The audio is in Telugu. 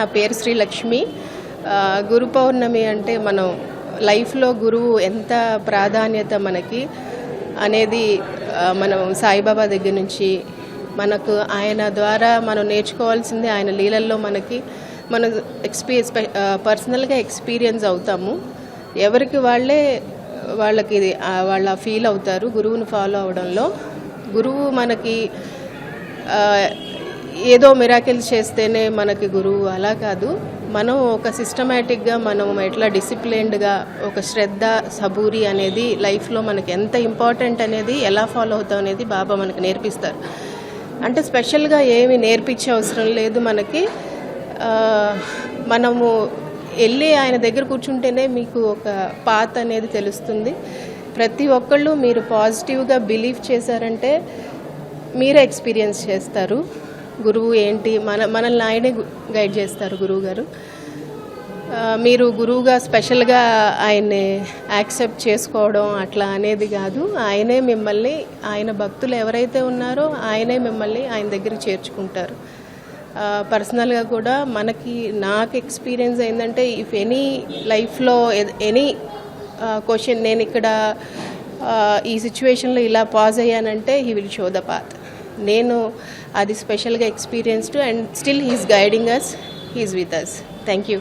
నా పేరు శ్రీలక్ష్మి లక్ష్మి. గురు పౌర్ణమి అంటే మనం లైఫ్లో గురువు ఎంత ప్రాధాన్యత మనకి అనేది మనం సాయిబాబా దగ్గర నుంచి మనకు ఆయన ద్వారా మనం నేర్చుకోవాల్సింది. ఆయన లీలల్లో మనకి మన ఎక్స్పీరియన్స్ పర్సనల్గా ఎక్స్పీరియన్స్ అవుతాము. ఎవరికి వాళ్ళే వాళ్ళకి వాళ్ళ ఫీల్ అవుతారు గురువుని ఫాలో అవడంలో. గురువు మనకి ఏదో మిరాకిల్స్ చేస్తేనే మనకి గురువు అలా కాదు. మనం ఒక సిస్టమేటిక్గా మనం ఎట్లా డిసిప్లిన్డ్గా ఒక శ్రద్ధ సబూరి అనేది లైఫ్లో మనకి ఎంత ఇంపార్టెంట్ అనేది ఎలా ఫాలో అవుతాం అనేది బాబా మనకు నేర్పిస్తారు. అంటే స్పెషల్గా ఏమి నేర్పించే అవసరం లేదు మనకి. మనము వెళ్ళి ఆయన దగ్గర కూర్చుంటేనే మీకు ఒక పాత్ అనేది తెలుస్తుంది. ప్రతి ఒక్కళ్ళు మీరు పాజిటివ్గా బిలీవ్ చేశారంటే మీరే ఎక్స్పీరియన్స్ చేస్తారు. గురువు ఏంటి? మన మనల్ని ఆయనే గైడ్ చేస్తారు గురువు గారు మీరు గురువుగా స్పెషల్గా ఆయన్ని యాక్సెప్ట్ చేసుకోవడం అట్లా అనేది కాదు. ఆయనే మిమ్మల్ని ఆయన భక్తులు ఎవరైతే ఉన్నారో ఆయనే మిమ్మల్ని ఆయన దగ్గర చేర్చుకుంటారు. పర్సనల్గా కూడా మనకి నాకు ఎక్స్పీరియన్స్ ఏంటంటే ఇఫ్ ఎనీ లైఫ్లో ఎనీ క్వశ్చన్ నేను ఇక్కడ ఈ సిచ్యువేషన్లో ఇలా pause అయ్యానంటే he will show the path. నేను అది స్పెషల్గా experienced and still he's guiding us he's with us thank you